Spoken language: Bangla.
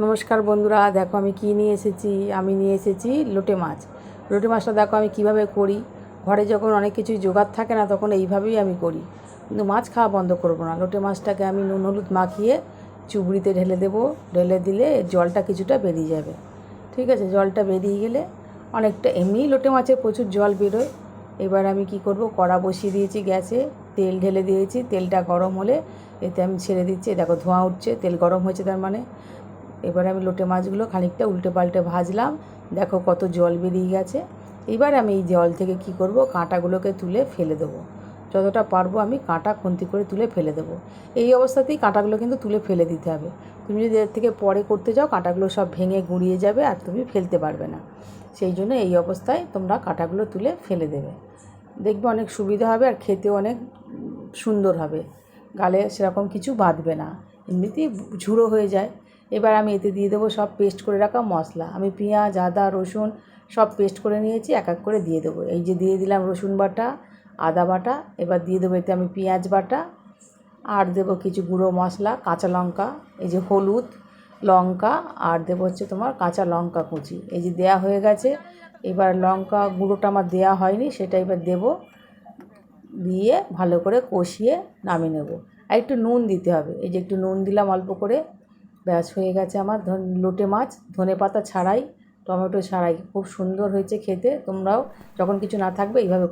নমস্কার বন্ধুরা, দেখো আমি কী নিয়ে এসেছি? আমি নিয়ে এসেছি লোটে মাছ। লোটে মাছটা দেখো আমি কীভাবে করি? ঘরে যখন অনেক কিছুই জোগাড় থাকে না, তখন এইভাবেই আমি করি। কিন্তু মাছ খাওয়া বন্ধ করব না। লোটে মাছটাকে আমি নুন, হলুদ মাখিয়ে চুবড়িতে ঢেলে দেবো। ঢেলে দিলে জলটা কিছুটা বেরিয়ে যাবে। ঠিক আছে? জলটা বেরিয়ে গেলে অনেকটা এমনিই লোটে মাছের প্রচুর জল বেরোয়। এবার আমি কি করব? কড়া বসিয়ে দিয়েছি গ্যাসে। তেল ঢেলে দিয়েছি। তেলটা গরম হলে এতে আমি ছেড়ে দিচ্ছি। দেখো ধোঁয়া উঠছে। তেল গরম হয়েছে তার মানে। এবার আমি লোটে মাছগুলো খানিকটা উল্টে পাল্টে ভাজলাম। দেখো কত জল বেরিয়ে গেছে। এবার আমি এই জল থেকে কি করব? কাঁটাগুলোকে তুলে ফেলে দেবো। যতটা পারব আমি কাঁটা খুন্তি করে তুলে ফেলে দেবো। এই অবস্থাতেই কাঁটাগুলো কিন্তু তুলে ফেলে দিতে হবে। তুমি যদি এর থেকে পরে করতে যাও, কাঁটাগুলো সব ভেঙে গুঁড়িয়ে যাবে আর তুমি ফেলতে পারবে না। সেই জন্য এই অবস্থায় তোমরা কাঁটাগুলো তুলে ফেলে দেবে। দেখবে অনেক সুবিধা হবে আর খেতেও অনেক সুন্দর হবে। গালে সেরকম কিছু বাঁধবে না। এমনিতেই ঝুড়ো হয়ে যায়। এবার আমি এতে দিয়ে দেবো সব পেস্ট করে রাখা মশলা। আমি পেঁয়াজ, আদা, রসুন সব পেস্ট করে নিয়েছি, এক এক করে দিয়ে দেবো। এই যে দিয়ে দিলাম রসুন বাটা, আদা বাটা, এবার দিয়ে দেবো এতে আমি পেঁয়াজ বাটা, আর দেবো কিছু গুঁড়ো মশলা, কাঁচা লঙ্কা, এই যে হলুদ লঙ্কা, আর দেবো হচ্ছে তোমার কাঁচা লঙ্কা কুচি। এই যে দেয়া হয়ে গেছে, এবার লঙ্কা গুঁড়োটা আমার দেয়া হয়নি, সেটা এবার দেবো, দিয়ে ভালো করে কষিয়ে নামিয়ে নেব। আর একটু নুন দিতে হবে। এই যে একটু নুন দিলাম অল্প করে ব্যাস হয়ে গেছে আমার। লোটে মাছ, ধনে পাতা ছাড়াই, টমেটো ছাড়াই। খুব সুন্দর হয়েছে খেতে। তোমরাও যখন কিছু না থাকবে, এইভাবে